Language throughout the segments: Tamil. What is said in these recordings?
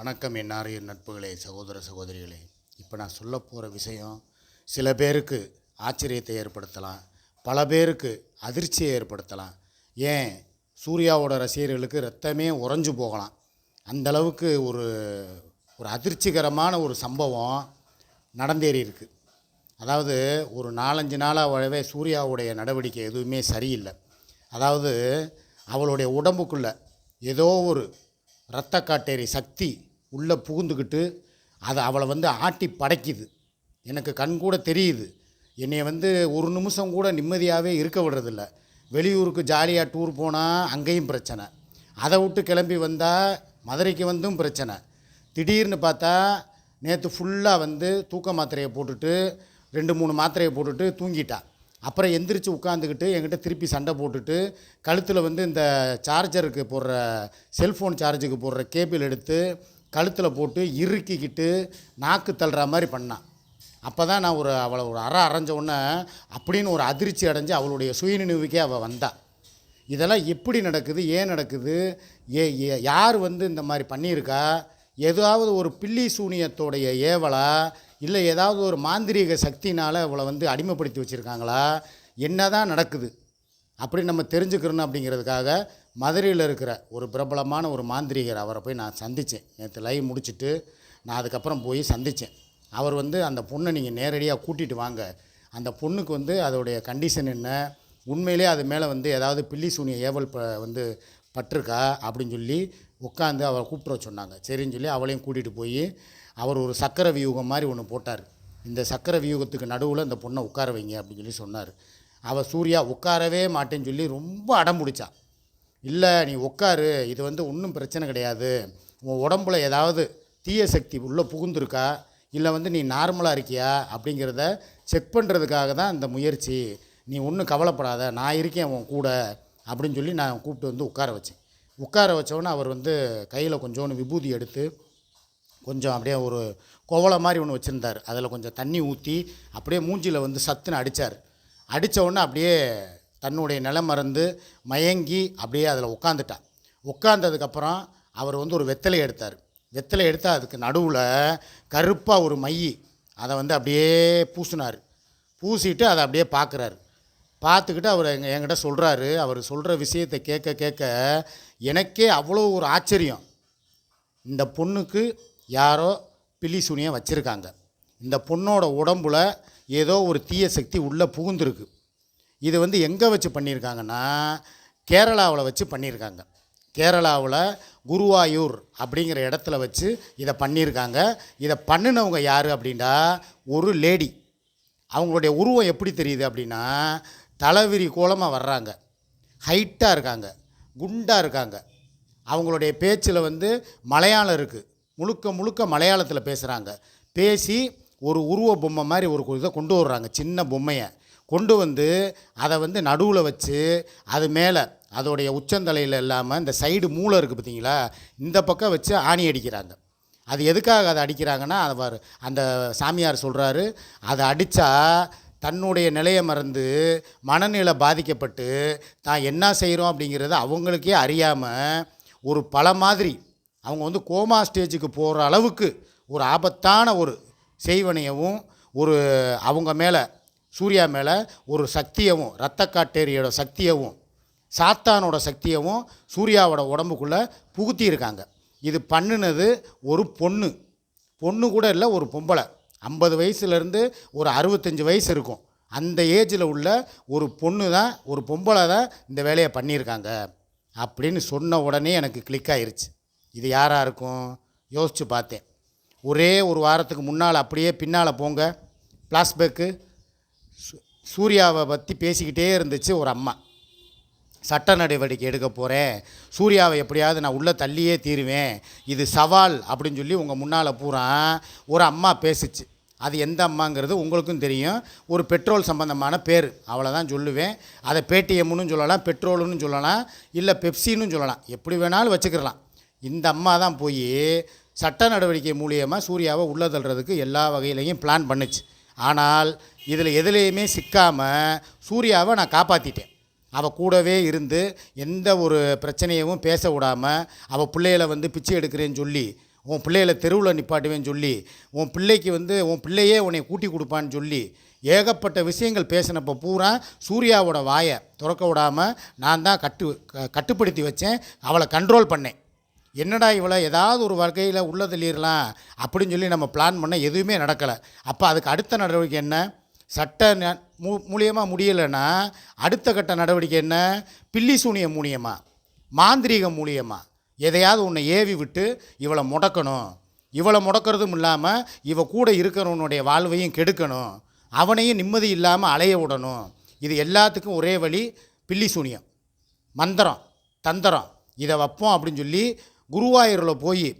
வணக்கம் என்னாரிய நட்புகளே சகோதர சகோதரிகளே. இப்போ நான் சொல்ல போகிற விஷயம் சில பேருக்கு ஆச்சரியத்தை ஏற்படுத்தலாம் பல பேருக்கு அதிர்ச்சியை ஏற்படுத்தலாம். ஏன்? சூர்யாவோட ரசிகர்களுக்கு ரத்தமே உறைஞ்சு போகலாம். அந்த அளவுக்கு ஒரு ஒரு அதிர்ச்சிகரமான ஒரு சம்பவம் நடந்தேறி இருக்குது அதாவது ஒரு நாலஞ்சு நாளாகவே சூர்யாவுடைய நடவடிக்கை எதுவுமே சரியில்லை. அதாவது அவளுடைய உடம்புக்குள்ளே ஏதோ ஒரு இரத்த காட்டேரி சக்தி உள்ளே புகுந்துக்கிட்டு அதை அவளை வந்து ஆட்டி படைக்குது. எனக்கு கண் கூட தெரியுது. என்னை வந்து ஒரு நிமிஷம் கூட நிம்மதியாகவே இருக்க விடுறதில்ல. வெளியூருக்கு ஜாலியாக டூர் போனால் அங்கேயும் பிரச்சனை. அதை விட்டு கிளம்பி வந்தால் மதுரைக்கு வந்தும் பிரச்சனை. திடீர்னு பார்த்தா நேற்று ஃபுல்லாக வந்து தூக்க மாத்திரையை போட்டுட்டு ரெண்டு மூணு மாத்திரையை போட்டுட்டு தூங்கிட்டா. அப்புறம் எந்திரிச்சு உட்காந்துக்கிட்டு என்கிட்ட திருப்பி சண்டை போட்டுட்டு கழுத்தில் வந்து இந்த சார்ஜருக்கு போடுற செல்ஃபோன் சார்ஜுக்கு போடுற கேபிள் எடுத்து கழுத்தில் போட்டு இறுக்கிக்கிட்டு நாக்கு தள்ளுற மாதிரி பண்ணான் அப்போ தான் நான் ஒரு அவளை ஒரு அற அரைஞ்ச உடனே அப்படின்னு ஒரு அதிர்ச்சி அடைஞ்சு அவளுடைய சுயநினைவுக்கே அவள் வந்தா. இதெல்லாம் எப்படி நடக்குது ஏன் நடக்குது ஏ ஏ- யார் வந்து இந்த மாதிரி பண்ணியிருக்கா ஏதாவது ஒரு பில்லி சூனியத்தோடைய ஏவலா இல்லை ஏதாவது ஒரு மாந்திரீக சக்தினால் அவளை வந்து அடிமைப்படுத்தி வச்சுருக்காங்களா என்ன தான் நடக்குது. அப்படி நம்ம தெரிஞ்சுக்கிறணும் அப்படிங்கிறதுக்காக மதுரையில் இருக்கிற ஒரு பிரபலமான ஒரு மாந்திரிகர் அவரை போய் நான் சந்தித்தேன். நேற்று லைவ் முடிச்சுட்டு நான் அதுக்கப்புறம் போய் சந்தித்தேன். அவர் வந்து அந்த பொண்ணை நீங்கள் நேரடியாக கூட்டிகிட்டு வாங்க. அந்த பொண்ணுக்கு வந்து அதோடைய கண்டிஷன் என்ன? உண்மையிலே அது மேலே வந்து ஏதாவது பில்லி சூனிய ஏவல் ப வந்து பட்டிருக்கா? அப்படின்னு சொல்லி உட்காந்து அவரை கூப்பிட சொன்னாங்க. சரின்னு சொல்லி அவளையும் கூட்டிகிட்டு போய் அவர் ஒரு சக்கர வியூகம் மாதிரி ஒன்று போட்டார். இந்த சக்கர வியூகத்துக்கு நடுவில் இந்த பொண்ணை உட்கார வைங்க அப்படின்னு சொல்லி சொன்னார். அவள் சூர்யா உட்காரவே மாட்டேன்னு சொல்லி ரொம்ப அடம் பிடிச்சா. இல்லை நீ உட்காரு. இது வந்து ஒன்றும் பிரச்சனை கிடையாது. உன் உடம்புல ஏதாவது தீய சக்தி உள்ளே புகுந்துருக்கா? இல்லை வந்து நீ நார்மலாக இருக்கியா? அப்படிங்கிறத செக் பண்ணுறதுக்காக தான் இந்த முயற்சி. நீ ஒன்றும் கவலைப்படாத. நான் இருக்கேன் உன் கூட. அப்படின்னு சொல்லி நான் கூப்பிட்டு வந்து உட்கார வச்சேன். உட்கார வச்சோன்னே அவர் வந்து கையில் கொஞ்சோண்டு விபூதி எடுத்து கொஞ்சம் அப்படியே ஒரு கோவலை மாதிரி ஒன்று வச்சுருந்தார். அதில் கொஞ்சம் தண்ணி ஊற்றி அப்படியே மூஞ்சியில் வந்து சத்துன்னு அடித்தார் அடித்த உடனே அப்படியே தன்னுடைய நிலம் மறந்து மயங்கி அப்படியே அதில் உட்காந்துட்டான் உட்காந்ததுக்கப்புறம் அவர் வந்து ஒரு வெத்தலை எடுத்தார். வெத்தலை எடுத்து அதுக்கு நடுவில் கருப்பாக ஒரு மை அதை வந்து அப்படியே பூசினார். பூசிட்டு அதை அப்படியே பார்க்குறாரு. பார்த்துக்கிட்டு அவர் எங்கள் என்கிட்ட சொல்கிறாரு அவர் சொல்கிற விஷயத்தை கேட்க கேட்க எனக்கே அவ்வளோ ஒரு ஆச்சரியம். இந்த பொண்ணுக்கு யாரோ பில்லி சுனியை வச்சுருக்காங்க. இந்த பொண்ணோட உடம்புல ஏதோ ஒரு தீய சக்தி உள்ளே புகுந்துருக்கு. இது வந்து எங்கே வச்சு பண்ணியிருக்காங்கன்னா கேரளாவில் வச்சு பண்ணியிருக்காங்க கேரளாவில் குருவாயூர் அப்படிங்கிற இடத்துல வச்சு இதை பண்ணியிருக்காங்க இதை பண்ணினவங்க யார் அப்படின்னா ஒரு லேடி. அவங்களுடைய உருவம் எப்படி தெரியுது அப்படின்னா தலைவிரி கோலமாக வர்றாங்க. ஹைட்டாக இருக்காங்க. குண்டாக இருக்காங்க. அவங்களுடைய பேச்சில் வந்து மலையாளம் இருக்குது முழுக்க முழுக்க மலையாளத்தில் பேசுகிறாங்க பேசி ஒரு உருவ பொம்மை மாதிரி ஒரு இதை கொண்டு வர்றாங்க சின்ன பொம்மையை. கொண்டு வந்து அதை வந்து நடுவில் வச்சு அது மேலே அதோடைய உச்சந்தலையில் இல்லாமல் இந்த சைடு மூளை இருக்குது பார்த்தீங்களா இந்த பக்கம் வச்சு ஆணி அடிக்கிறாங்க. அது எதுக்காக அதை அடிக்கிறாங்கன்னா அவர் அந்த சாமியார் சொல்கிறாரு அதை அடித்தா தன்னுடைய நிலையை மறந்து மனநிலை பாதிக்கப்பட்டு தான் என்ன செய்கிறோம் அப்படிங்கிறத அவங்களுக்கே அறியாமல் ஒரு பல மாதிரி அவங்க வந்து கோமா ஸ்டேஜுக்கு போகிற அளவுக்கு ஒரு ஆபத்தான ஒரு செய்வனையவும் ஒரு அவங்க மேலே சூர்யா மேலே ஒரு சக்தியவும் இரத்த காட்டேரியோட சக்தியவும் சாத்தானோட சக்தியவும் சூர்யாவோட உடம்புக்குள்ளே புகுத்தியிருக்காங்க. இது பண்ணுனது ஒரு பொண்ணு. பொண்ணு கூட இல்லை ஒரு பொம்பளை. ஐம்பது வயசுலேருந்து ஒரு அறுபத்தஞ்சு வயசு இருக்கும். அந்த ஏஜில் உள்ள ஒரு பொண்ணு தான் ஒரு பொம்பளை தான் இந்த வேலையை பண்ணியிருக்காங்க அப்படின்னு சொன்ன உடனே எனக்கு கிளிக் ஆயிருச்சு. இது யாராக இருக்கும்? யோசித்து பார்த்தேன். ஒரே ஒரு வாரத்துக்கு முன்னால் அப்படியே பின்னால் போங்க. ஃப்ளாஷ்பேக்கு சூர்யாவை பற்றி பேசிக்கிட்டே இருந்துச்சு ஒரு அம்மா. சட்ட நடவடிக்கை எடுக்க போகிறேன் சூர்யாவை எப்படியாவது நான் உள்ளே தள்ளியே தீருவேன். இது சவால் அப்படின்னு சொல்லி உங்கள் முன்னால் பூரா ஒரு அம்மா பேசிச்சு. அது எந்த அம்மாங்கிறது உங்களுக்கும் தெரியும். ஒரு பெட்ரோல் சம்பந்தமான பேர். அவ்வளோதான் சொல்லுவேன். அதை பேடிஎம்னு சொல்லலாம் பெட்ரோலுன்னு சொல்லலாம் இல்லை பெப்சின்னு சொல்லலாம். எப்படி வேணாலும் வச்சுக்கிடலாம். இந்த அம்மா தான் போய் சட்ட நடவடிக்கை மூலியமாக சூர்யாவை உள்ளே தள்ளுறதுக்கு எல்லா வகையிலையும் பிளான் பண்ணுச்சு. ஆனால் இதில் எதுலேயுமே சிக்காமல் சூர்யாவை நான் காப்பாற்றிட்டேன் அவள் கூடவே இருந்து எந்த ஒரு பிரச்சனையவும் பேச விடாமல் அவள் பிள்ளைகளை வந்து பிச்சை எடுக்கிறேன்னு சொல்லி உன் பிள்ளைகளை தெருவில் நிப்பாட்டுவேன்னு சொல்லி உன் பிள்ளைக்கு வந்து உன் பிள்ளையே உன்னை கூட்டி கொடுப்பான்னு சொல்லி ஏகப்பட்ட விஷயங்கள் பேசினப்போ பூரா சூர்யாவோட வாயை திறக்க விடாமல் நான் தான் கட்டு க- கட்டுப்படுத்தி வச்சேன். அவளை கண்ட்ரோல் பண்ணேன். என்னடா இவளை ஏதாவது ஒரு வகையில் உள்ள தள்ளிடலாம் அப்படின்னு சொல்லி நம்ம பிளான் பண்ண எதுவுமே நடக்கலை. அப்போ அதுக்கு அடுத்த நடவடிக்கை என்ன? சட்ட மூ மூலியமாக முடியலைன்னா அடுத்த கட்ட நடவடிக்கை என்ன? பில்லி சூனியம் மூலியமாக மாந்திரீகம் மூலியமாக எதையாவது உன்னை ஏவி விட்டு இவளை முடக்கணும். இவளை முடக்கிறதும் இல்லாமல் இவ கூட இருக்கிறவனுடைய வாழ்வையும் கெடுக்கணும். அவனையும் நிம்மதி இல்லாமல் அலைய விடணும். இது எல்லாத்துக்கும் ஒரே வழி பில்லி சூனியம். மந்திரம் தந்திரம். இதை வைப்போம் அப்படின்னு சொல்லி குருவாயூரில் போய்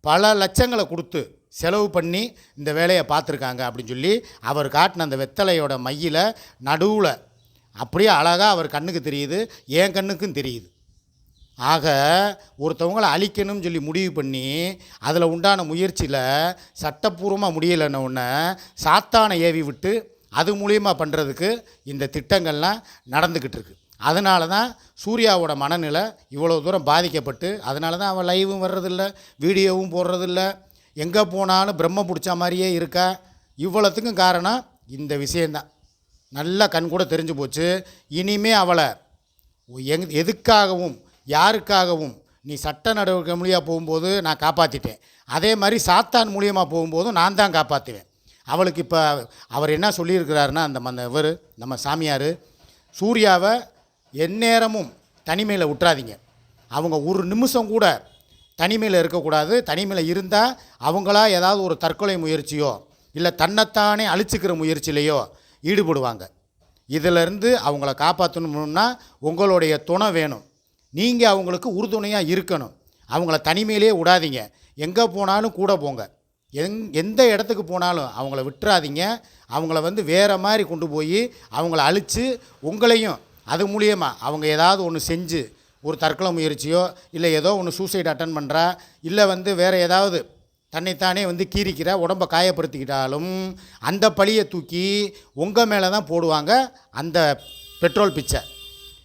பல லட்சங்களை கொடுத்து செலவு பண்ணி இந்த வேலையை பார்த்துருக்காங்க அப்படின்னு சொல்லி அவர் காட்டின அந்த வெத்தலையோட மையில் நடுவில் அப்படியே அழகாக அவர் கண்ணுக்கு தெரியுது என் கண்ணுக்கும் தெரியுது. ஆக ஒருத்தவங்களை அழிக்கணும்னு சொல்லி முடிவு பண்ணி அதில் உண்டான முயற்சியில் சட்டப்பூர்வமாக முடியலைன்ன சாத்தானை ஏவி விட்டு அது மூலியமாக பண்ணுறதுக்கு இந்த திட்டங்கள்லாம் நடந்துக்கிட்டு இருக்குது அதனால தான் சூர்யாவோட மனநிலை இவ்வளோ தூரம் பாதிக்கப்பட்டு அதனால தான் அவன் லைவும் வர்றதில்ல வீடியோவும் போடுறதில்ல. எங்கே போனாலும் பிரம்ம பிடிச்ச மாதிரியே இருக்கா? இவ்வளோத்துக்கும் காரணம் இந்த விஷயந்தான் நல்லா கண் கூட தெரிஞ்சு போச்சு. இனிமே அவளை எங் எதுக்காகவும் யாருக்காகவும் நீ சட்ட நடவடிக்கை மூலியாக போகும்போது நான் காப்பாற்றிட்டேன் அதே மாதிரி சாத்தான் மூலியமாக போகும்போதும் நான் தான் காப்பாற்றுவேன் அவளுக்கு இப்போ அவர் என்ன சொல்லியிருக்கிறாருன்னா அந்த அந்த இவர் நம்ம சாமியார் சூர்யாவை எந்நேரமும் தனிமையில் விட்டுறாதீங்க அவங்க ஒரு நிமிஷம் கூட தனிமையில் இருக்கக்கூடாது. தனிமையில் இருந்தால் அவங்களா ஏதாவது ஒரு தற்கொலை முயற்சியோ இல்லை தன்னைத்தானே அழிச்சிக்கிற முயற்சியிலையோ ஈடுபடுவாங்க. இதிலிருந்து அவங்கள காப்பாற்றணும்னா உங்களுடைய துணை வேணும். நீங்கள் அவங்களுக்கு உறுதுணையாக இருக்கணும். அவங்கள தனிமையிலே விடாதீங்க. எங்கே போனாலும் கூட போங்க. எங் எந்த இடத்துக்கு போனாலும் அவங்கள விட்டுறாதீங்க. அவங்கள வந்து வேறு மாதிரி கொண்டு போய் அவங்கள அழித்து உங்களையும் அது மூலியமாக அவங்க ஏதாவது ஒன்று செஞ்சு ஒரு தற்கொலை முயற்சியோ இல்லை ஏதோ ஒன்று சூசைட் அட்டன் பண்ணுறா இல்லை வந்து வேறு ஏதாவது தன்னைத்தானே வந்து கீறிக்கிற உடம்பை காயப்படுத்திக்கிட்டாலும் அந்த பழியை தூக்கி உங்கள் மேலே தான் போடுவாங்க அந்த பெட்ரோல் பிச்சை.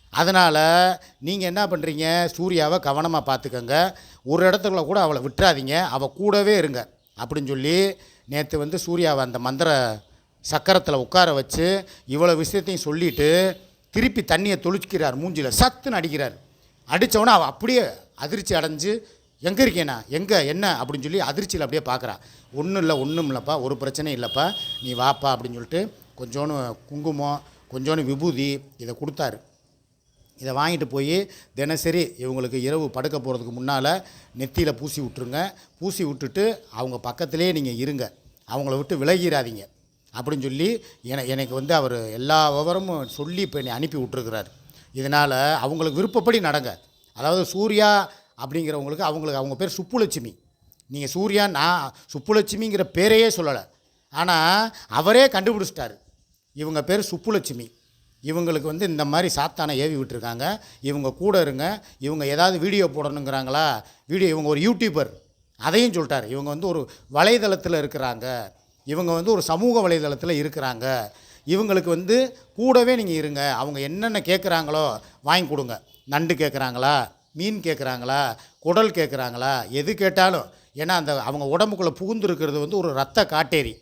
அதனால் நீங்கள் என்ன பண்ணுறீங்க சூர்யாவை கவனமாக பார்த்துக்கங்க. ஒரு இடத்துல கூட அவளை விட்டுறாதீங்க. அவள் கூடவே இருங்க. அப்படின்னு சொல்லி நேற்று வந்து சூர்யாவை அந்த மந்திர சக்கரத்தில் உட்கார வச்சு இவ்வளோ விஷயத்தையும் சொல்லிவிட்டு திருப்பி தண்ணியை தொளிச்சிக்கிறார் மூஞ்சியில் சத்துன்னு அடிக்கிறார். அடித்தவொடனே அவள் அப்படியே அதிர்ச்சி அடைஞ்சு எங்கே இருக்கேனா? எங்கே? என்ன? அப்படின்னு சொல்லி அதிர்ச்சியில் அப்படியே பார்க்குறா ஒன்றும் இல்லை ஒன்றும் இல்லைப்பா. ஒரு பிரச்சனையும் இல்லைப்பா. நீ வாப்பா. அப்படின்னு சொல்லிட்டு கொஞ்சோண்டு குங்குமம் கொஞ்சோண்டு விபூதி இதை கொடுத்தாரு. இதை வாங்கிட்டு போய் தினசரி இவங்களுக்கு இரவு படுக்க போகிறதுக்கு முன்னால் நெத்தியில் பூசி விட்ருங்க பூசி விட்டுட்டு அவங்க பக்கத்திலே நீங்கள் இருங்க. அவங்கள விட்டு விலகிறாதீங்க அப்படின்னு சொல்லி என எனக்கு வந்து அவர் எல்லா விவரமும் சொல்லி இப்போ என்னை அனுப்பி விட்டுருக்கிறார். இதனால் அவங்களுக்கு விருப்பப்படி நடங்க. அதாவது சூர்யா அப்படிங்கிறவங்களுக்கு அவங்களுக்கு அவங்க பேர் சுப்புலட்சுமி. நீங்கள் சூர்யா நான் சுப்புலட்சுமிங்கிற பேரையே சொல்லலை. ஆனால் அவரே கண்டுபிடிச்சிட்டாரு. இவங்க பேர் சுப்புலட்சுமி. இவங்களுக்கு வந்து இந்த மாதிரி சாத்தானை ஏவி விட்டுருக்காங்க. இவங்க கூட இருங்க. இவங்க ஏதாவது வீடியோ போடணுங்கிறாங்களா? வீடியோ இவங்க ஒரு யூடியூபர் அதையும் சொல்லிட்டார். இவங்க வந்து ஒரு வலைதளத்தில் இருக்கிறாங்க. இவங்க வந்து ஒரு சமூக வலைதளத்தில் இருக்கிறாங்க. இவங்களுக்கு வந்து கூடவே நீங்கள் இருங்க. அவங்க என்னென்ன கேட்குறாங்களோ வாங்கி கொடுங்க. நண்டு கேட்குறாங்களா மீன் கேட்குறாங்களா குடல் கேட்குறாங்களா எது கேட்டாலும். ஏன்னா அந்த அவங்க உடம்புக்குள்ளே புகுந்துருக்கிறது வந்து ஒரு ரத்த காட்டேரி.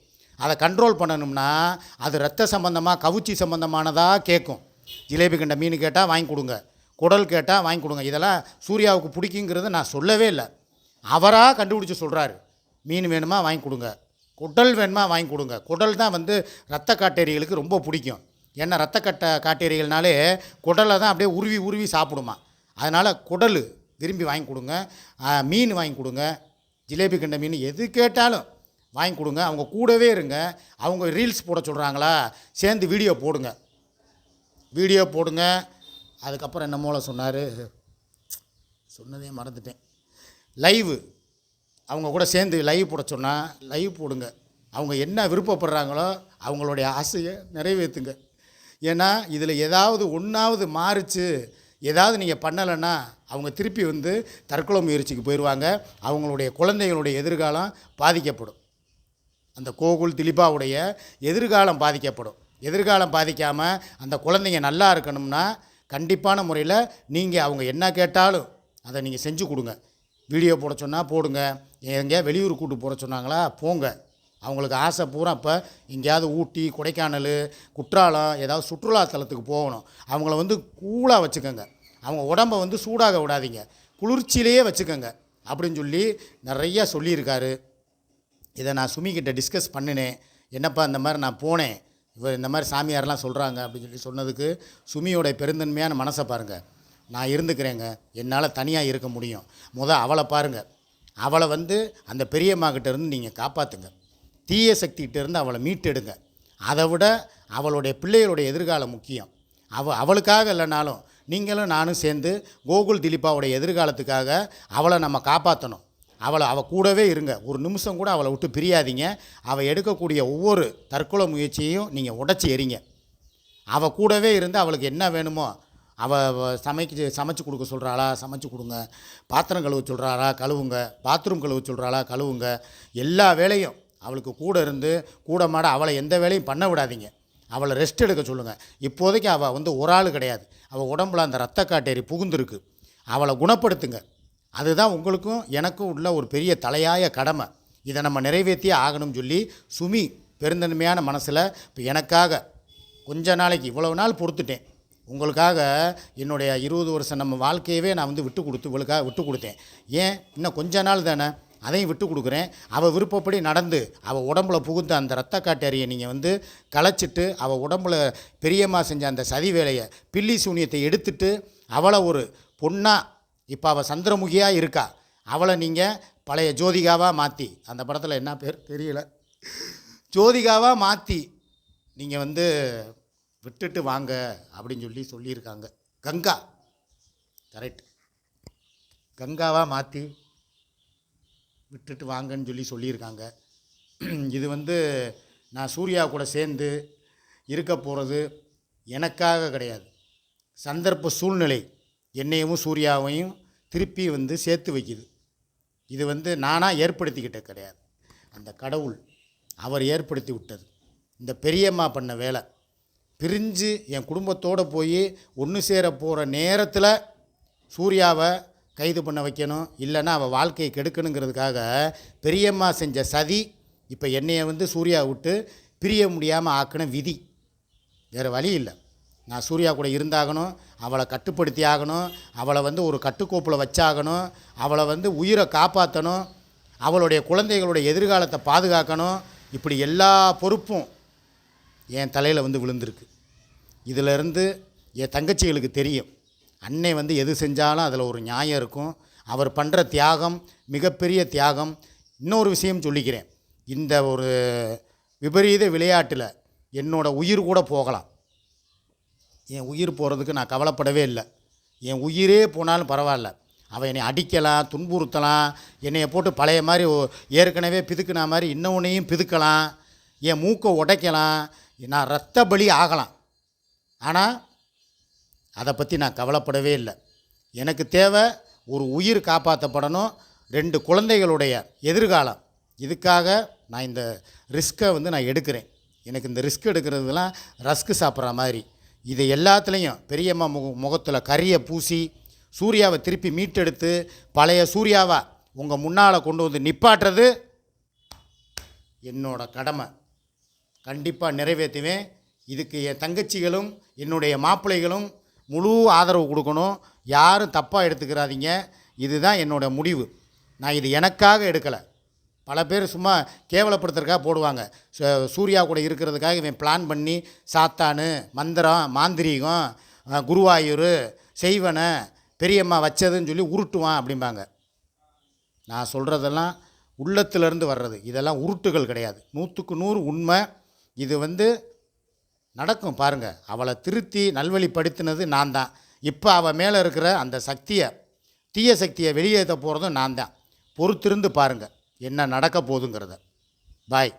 அதை கண்ட்ரோல் பண்ணணும்னா அது ரத்த சம்பந்தமாக கவுச்சி சம்பந்தமானதாக கேட்கும் ஜிலேபி கண்ட மீன் கேட்டால் வாங்கி கொடுங்க. குடல் கேட்டால் வாங்கி கொடுங்க. இதெல்லாம் சூர்யாவுக்கு பிடிக்குங்கிறத நான் சொல்லவே இல்லை. அவராக கண்டுபிடிச்சி சொல்கிறாரு மீன் வேணுமா வாங்கி கொடுங்க. குடல் வேணுமா வாங்கி கொடுங்க. குடல் தான் வந்து ரத்த காட்டேரிகளுக்கு ரொம்ப பிடிக்கும். ஏன்னா ரத்த கட்ட காட்டேரிகள்னாலே குடலை தான் அப்படியே உருவி உருவி சாப்பிடுமா. அதனால் குடல் விரும்பி வாங்கி கொடுங்க. மீன் வாங்கி கொடுங்க. ஜிலேபி கண்ட மீன் எது கேட்டாலும் வாங்கி கொடுங்க. அவங்க கூடவே இருங்க. அவங்க ரீல்ஸ் போட சொல்கிறாங்களா சேர்ந்து வீடியோ போடுங்க. வீடியோ போடுங்க. அதுக்கப்புறம் என்ன மூலம் சொன்னார்? சொன்னதே மறந்துட்டேன். லைவு. அவங்க கூட சேர்ந்து லைவ் போட சொன்னால் லைவ் போடுங்க. அவங்க என்ன விருப்பப்படுறாங்களோ அவங்களுடைய ஆசையை நிறைவேற்றுங்க ஏன்னா இதில் ஏதாவது ஒன்றாவது மாறுச்சு ஏதாவது நீங்கள் பண்ணலைன்னா அவங்க திருப்பி வந்து தற்கொலை முயற்சிக்கு போயிடுவாங்க அவங்களுடைய குழந்தைகளுடைய எதிர்காலம் பாதிக்கப்படும். அந்த கோகுல் திலீபாவுடைய எதிர்காலம் பாதிக்கப்படும். எதிர்காலம் பாதிக்காமல் அந்த குழந்தைங்க நல்லா இருக்கணும்னா கண்டிப்பான முறையில் நீங்கள் அவங்க என்ன கேட்டாலும் அதை நீங்கள் செஞ்சு கொடுங்க. வீடியோ போட சொன்னால் போடுங்க. எங்கேயா வெளியூர் கூட்டு போட சொன்னாங்களா? போங்க. அவங்களுக்கு ஆசை பூரா இப்போ எங்கேயாவது ஊட்டி கொடைக்கானல் குற்றாலம் ஏதாவது சுற்றுலாத்தலத்துக்கு போகணும். அவங்கள வந்து கூலாக வச்சுக்கோங்க. அவங்க உடம்ப வந்து சூடாக விடாதீங்க. குளிர்ச்சியிலேயே வச்சுக்கோங்க. அப்படின்னு சொல்லி நிறையா சொல்லியிருக்காரு. இதை நான் சுமிக்கிட்ட டிஸ்கஸ் பண்ணினேன். என்னப்பா இந்த மாதிரி நான் போனேன். இவர் இந்த மாதிரி சாமியார்லாம் சொல்கிறாங்க அப்படின்னு சொல்லி சொன்னதுக்கு சுமியோடைய பெருந்தன்மையான மனசை பாருங்கள் நான் இருந்துக்கிறேங்க. என்னால் தனியாக இருக்க முடியும். முத அவளை பாருங்கள் அவளை வந்து அந்த பெரியம்மா நீங்கள் காப்பாற்றுங்க தீய சக்திகிட்டேருந்து அவளை மீட்டெடுங்க. அதை விட அவளுடைய பிள்ளைகளுடைய எதிர்காலம் முக்கியம். அவ அவளுக்காக இல்லைனாலும் நீங்களும் நானும் சேர்ந்து கோகுல் திலீப்பாவுடைய எதிர்காலத்துக்காக அவளை நம்ம காப்பாற்றணும் அவளை அவள் கூடவே இருங்க. ஒரு நிமிஷம் கூட அவளை விட்டு பிரியாதீங்க. அவள் எடுக்கக்கூடிய ஒவ்வொரு தற்கொலை முயற்சியையும் நீங்கள் உடச்சி எறிங்க. அவள் கூடவே இருந்து அவளுக்கு என்ன வேணுமோ அவள் சமைக்க சமைச்சு கொடுக்க சொல்கிறாளா சமைச்சு கொடுங்க. பாத்திரம் கழுவ சொல்கிறாரா கழுவுங்க. பாத்ரூம் கழுவ சொல்கிறாளா கழுவுங்க. எல்லா வேலையும் அவளுக்கு கூட இருந்து கூட மாட அவளை எந்த வேலையும் பண்ண விடாதீங்க. அவளை ரெஸ்ட் எடுக்க சொல்லுங்கள் இப்போதைக்கு அவள் வந்து ஒரு ஆள் கிடையாது. அவள் உடம்புல அந்த ரத்த காட்டேரி புகுந்துருக்கு. அவளை குணப்படுத்துங்க. அதுதான் உங்களுக்கும் எனக்கும் உள்ள ஒரு பெரிய தலையாய கடமை. இதை நம்ம நிறைவேற்றியே ஆகணும்னு சொல்லி சுமி பெருந்தன்மையான மனசில் இப்போ எனக்காக கொஞ்ச நாளைக்கு இவ்வளவு நாள் பொறுத்துட்டேன். உங்களுக்காக என்னுடைய இருபது வருஷம் நம்ம வாழ்க்கையவே நான் வந்து விட்டு கொடுத்து இவளுக்காக விட்டு கொடுத்தேன். ஏன்? இன்னும் கொஞ்ச நாள் தானே? அதையும் விட்டு கொடுக்குறேன். அவள் விருப்பப்படி நடந்து அவள் உடம்புல புகுந்த அந்த ரத்த காட்டேரியை நீங்கள் வந்து களைச்சிட்டு அவள் உடம்புல பெரியம்மா செஞ்ச அந்த சதி வேலையை பில்லி சூனியத்தை எடுத்துட்டு அவளை ஒரு பொண்ணாக இப்போ அவள் சந்திரமுகியாக இருக்கா? அவளை நீங்கள் பழைய ஜோதிகாவாக மாற்றி அந்த படத்தில் என்ன பேர்? தெரியல. ஜோதிகாவாக மாற்றி நீங்கள் வந்து விட்டுட்டு வாங்க அப்படின்னு சொல்லி சொல்லியிருக்காங்க. கங்கா. கரெக்ட் கங்காவாக மாற்றி விட்டுட்டு வாங்கன்னு சொல்லி சொல்லியிருக்காங்க. இது வந்து நான் சூர்யா கூட சேர்ந்து இருக்க போகிறது எனக்காக கிடையாது. சந்தர்ப்ப சூழ்நிலை என்னையும் சூர்யாவையும் திருப்பி வந்து சேர்த்து வைக்குது. இது வந்து நானாக ஏற்படுத்திக்கிட்ட கிடையாது. அந்த கடவுள் அவர் ஏற்படுத்தி விட்டது. இந்த பெரியம்மா பண்ண வேலை. பிரிஞ்சு என் குடும்பத்தோடு போய் ஒன்று சேர போகிற நேரத்தில் சூர்யாவை கைது பண்ண வைக்கணும். இல்லைன்னா அவள் வாழ்க்கையை கெடுக்கணுங்கிறதுக்காக பெரியம்மா செஞ்ச சதி இப்போ என்னையை வந்து சூர்யா விட்டு பிரிய முடியாமல் ஆக்கின விதி. வேறு வழி இல்லை. நான் சூர்யா கூட இருந்தாகணும் அவளை கட்டுப்படுத்தி ஆகணும் அவளை வந்து ஒரு கட்டுக்கோப்பில் வச்சாகணும் அவளை வந்து உயிரை காப்பாற்றணும் அவளுடைய குழந்தைகளுடைய எதிர்காலத்தை பாதுகாக்கணும். இப்படி எல்லா பொறுப்பும் என் தலையில் வந்து விழுந்திருக்கு. இதிலிருந்து என் தங்கச்சிகளுக்கு தெரியும். அன்னை வந்து எது செஞ்சாலும் அதில் ஒரு நியாயம் இருக்கும். அவர் பண்ணுற தியாகம் மிகப்பெரிய தியாகம். இன்னொரு விஷயம் சொல்லிக்கிறேன். இந்த ஒரு விபரீத விளையாட்டில் என்னோடய உயிர் கூட போகலாம். என் உயிர் போகிறதுக்கு நான் கவலைப்படவே இல்லை. என் உயிரே போனாலும் பரவாயில்ல. அவன் என்னை அடிக்கலாம் துன்புறுத்தலாம். என்னையை போட்டு பழைய மாதிரி ஏற்கனவே பிதுக்குன மாதிரி இன்னொன்னையும் பிதுக்கலாம். என் மூக்கை உடைக்கலாம். நான் ரத்த பலி ஆகலாம். ஆனால் அதை பற்றி நான் கவலைப்படவே இல்லை. எனக்கு தேவை ஒரு உயிர் காப்பாற்றப்படணும் ரெண்டு குழந்தைகளுடைய எதிர்காலம். இதுக்காக நான் இந்த ரிஸ்க்கை வந்து நான் எடுக்கிறேன். எனக்கு இந்த ரிஸ்க் எடுக்கிறதுலாம் ரஸ்க்கு சாப்பிட்ற மாதிரி. இது எல்லாத்துலேயும் பெரியம்மா முக முகத்தில் கரியை பூசி சூர்யாவை திருப்பி மீட்டெடுத்து பழைய சூர்யாவை உங்கள் முன்னால் கொண்டு வந்து நிப்பாட்டுறது என்னோட கடமை. கண்டிப்பாக நிறைவேற்றுவேன். இதுக்கு என் தங்கச்சிகளும் என்னுடைய மாப்பிள்ளைகளும் முழு ஆதரவு கொடுக்கணும். யாரும் தப்பாக எடுத்துக்கிறாதீங்க. இதுதான் என்னோடய முடிவு. நான் இது எனக்காக எடுக்கலை. பல பேர் சும்மா கேவலப்படுத்துறதுக்காக போடுவாங்க. சூர்யா கூட இருக்கிறதுக்காக இவன் பிளான் பண்ணி சாத்தானு மந்திரம் மாந்திரீகம் குருவாயூர் செய்வனை பெரியம்மா வச்சதுன்னு சொல்லி உருட்டுவான் அப்படிம்பாங்க. நான் சொல்கிறதெல்லாம் உள்ளத்திலேருந்து வர்றது. இதெல்லாம் உருட்டுகள் கிடையாது. நூற்றுக்கு நூறு உண்மை. இது வந்து நடக்கும் பாருங்கள் அவளை திருத்தி நல்வழிப்படுத்தினது நான் தான். இப்போ அவள் மேலே இருக்கிற அந்த சக்தியை தீய சக்தியை வெளியேற்ற போகிறதும் நான் தான். பொறுத்திருந்து பாருங்கள் என்ன நடக்க போகுதுங்கிறத. பாய்